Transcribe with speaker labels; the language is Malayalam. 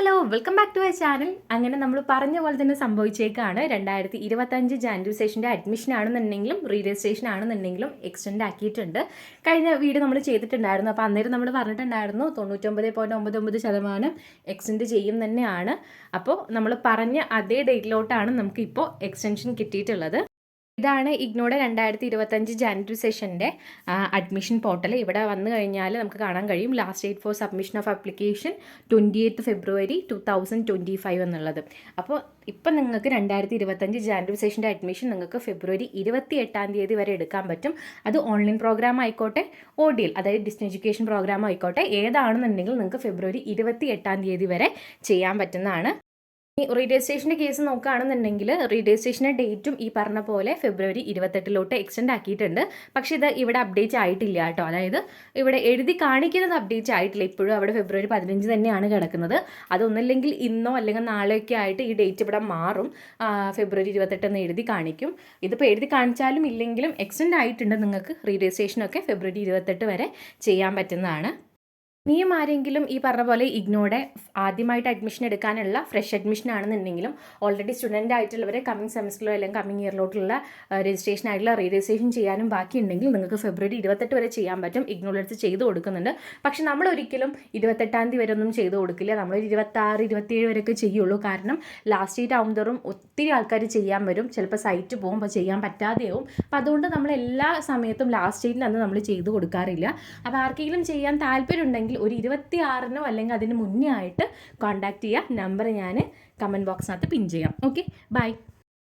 Speaker 1: Hello welcome back to my channel അങ്ങനെ നമ്മൾ പറഞ്ഞ പോലെ തന്നെ സംഭവിച്ചേക്കാണ്. രണ്ടായിരത്തി ഇരുപത്തഞ്ച് ജാനുവരി സെഷന്റെ അഡ്മിഷൻ ആണെന്നുണ്ടെങ്കിലും റീ രജിസ്ട്രേഷൻ ആണെന്നുണ്ടെങ്കിലും എക്സ്റ്റെൻഡ് ആക്കിയിട്ടുണ്ട്. കഴിഞ്ഞ വീഡിയോ നമ്മൾ ചെയ്തിട്ടുണ്ടായിരുന്നു. അപ്പോൾ അന്നേരം നമ്മൾ പറഞ്ഞിട്ടുണ്ടായിരുന്നു തൊണ്ണൂറ്റൊമ്പത് പോയിന്റ് ഒമ്പത് ഒമ്പത് ശതമാനം എക്സ്റ്റെൻഡ് ചെയ്യും തന്നെയാണ്. അപ്പോൾ നമ്മൾ പറഞ്ഞ അതേ ഡേറ്റിലോട്ടാണ് നമുക്കിപ്പോൾ എക്സ്റ്റൻഷൻ കിട്ടിയിട്ടുള്ളത്. ഇതാണ് ഇഗ്നോയുടെ രണ്ടായിരത്തി ഇരുപത്തഞ്ച് ജാനുവരി സെഷന്റെ അഡ്മിഷൻ പോർട്ടൽ ഇവിടെ വന്നു കഴിഞ്ഞാൽ നമുക്ക് കാണാൻ കഴിയും last date for submission of application twenty eighth February two thousand twenty five എന്നുള്ളത്. അപ്പോൾ ഇപ്പം നിങ്ങൾക്ക് രണ്ടായിരത്തി ഇരുപത്തഞ്ച് ജാനുവരി സെഷന്റെ അഡ്മിഷൻ നിങ്ങൾക്ക് ഫെബ്രുവരി ഇരുപത്തി എട്ടാം തീയതി വരെ എടുക്കാൻ പറ്റും. അത് ഓൺലൈൻ പ്രോഗ്രാം ആയിക്കോട്ടെ ഓഡിയൽ അതായത് ഡിസ്റ്റൻസ് എഡ്യൂക്കേഷൻ പ്രോഗ്രാം ആയിക്കോട്ടെ ഏതാണെന്നുണ്ടെങ്കിൽ നിങ്ങൾക്ക് ഫെബ്രുവരി ഇരുപത്തി എട്ടാം തീയതി വരെ ചെയ്യാൻ പറ്റുന്നതാണ്. ഈ റീഡേസ്റ്റേഷന്റെ കേസ് നോക്കുകയാണെന്നുണ്ടെങ്കിൽ റീഡേസ്റ്റേഷന്റെ ഡേറ്റും ഈ പറഞ്ഞ പോലെ ഫെബ്രുവരി ഇരുപത്തെട്ടിലോട്ട് എക്സ്റ്റെൻഡ് ആക്കിയിട്ടുണ്ട്. പക്ഷേ ഇത് ഇവിടെ അപ്ഡേറ്റ് ആയിട്ടില്ല കേട്ടോ. അതായത് ഇവിടെ എഴുതി കാണിക്കുന്നത് അപ്ഡേറ്റ് ആയിട്ടില്ല. ഇപ്പോഴും അവിടെ ഫെബ്രുവരി പതിനഞ്ച് തന്നെയാണ് കിടക്കുന്നത്. അതൊന്നില്ലെങ്കിൽ ഇന്നോ അല്ലെങ്കിൽ നാളെയൊക്കെ ആയിട്ട് ഈ ഡേറ്റ് ഇവിടെ മാറും. ഫെബ്രുവരി ഇരുപത്തെട്ടെന്ന് എഴുതി കാണിക്കും. ഇതിപ്പോൾ എഴുതി കാണിച്ചാലും ഇല്ലെങ്കിലും എക്സ്റ്റെൻഡ് ആയിട്ടുണ്ട് നിങ്ങൾക്ക് റീഡേസ്റ്റേഷനൊക്കെ ഫെബ്രുവരി ഇരുപത്തെട്ട് വരെ ചെയ്യാൻ പറ്റുന്നതാണ്. ഇനിയും ആരെങ്കിലും ഈ പറഞ്ഞ പോലെ ഇഗ്നോടെ ആദ്യമായിട്ട് അഡ്മിഷൻ എടുക്കാനുള്ള ഫ്രഷ് അഡ്മിഷൻ ആണെന്നുണ്ടെങ്കിലും ഓൾറെഡി സ്റ്റുഡന്റ് ആയിട്ടുള്ളവർ കമ്മിങ് സെമസ്റ്ററിലോ അല്ലെങ്കിൽ കമ്മിങ് ഇയറിലോട്ടുള്ള രജിസ്ട്രേഷൻ ആയിട്ടുള്ള റീ രജിസ്ട്രേഷൻ ചെയ്യാനും ബാക്കിയുണ്ടെങ്കിൽ നിങ്ങൾക്ക് ഫെബ്രുവരി ഇരുപത്തെട്ട് വരെ ചെയ്യാൻ പറ്റും. ഇഗ്നോളെടുത്ത് ചെയ്ത് കൊടുക്കുന്നുണ്ട്. പക്ഷെ നമ്മൾ ഒരിക്കലും ഇരുപത്തെട്ടാം തീയതി വരെ ഒന്നും ചെയ്ത് കൊടുക്കില്ല. നമ്മൾ ഇരുപത്താറ് ഇരുപത്തിയേഴ് വരെയൊക്കെ ചെയ്യുള്ളൂ. കാരണം ലാസ്റ്റ് ഡേറ്റ് ആവുമ്പോഴും ഒത്തിരി ആൾക്കാർ ചെയ്യാൻ വരും. ചിലപ്പോൾ സൈറ്റ് പോകുമ്പോൾ ചെയ്യാൻ പറ്റാതെയാവും. അപ്പോൾ അതുകൊണ്ട് നമ്മൾ എല്ലാ സമയത്തും ലാസ്റ്റ് ഡേറ്റിൽ അന്ന് നമ്മൾ ചെയ്ത് കൊടുക്കാറില്ല. അപ്പോൾ ആർക്കെങ്കിലും ചെയ്യാൻ താല്പര്യം ഉണ്ടെങ്കിൽ ഒരു ഇരുപത്തി ആറിനോ അല്ലെങ്കിൽ അതിന് മുന്നേ ആയിട്ട് കോൺടാക്റ്റ് ചെയ്യുക നമ്പർ ഞാൻ കമന്റ് ബോക്സിനകത്ത് പിൻ ചെയ്യാം. Okay bye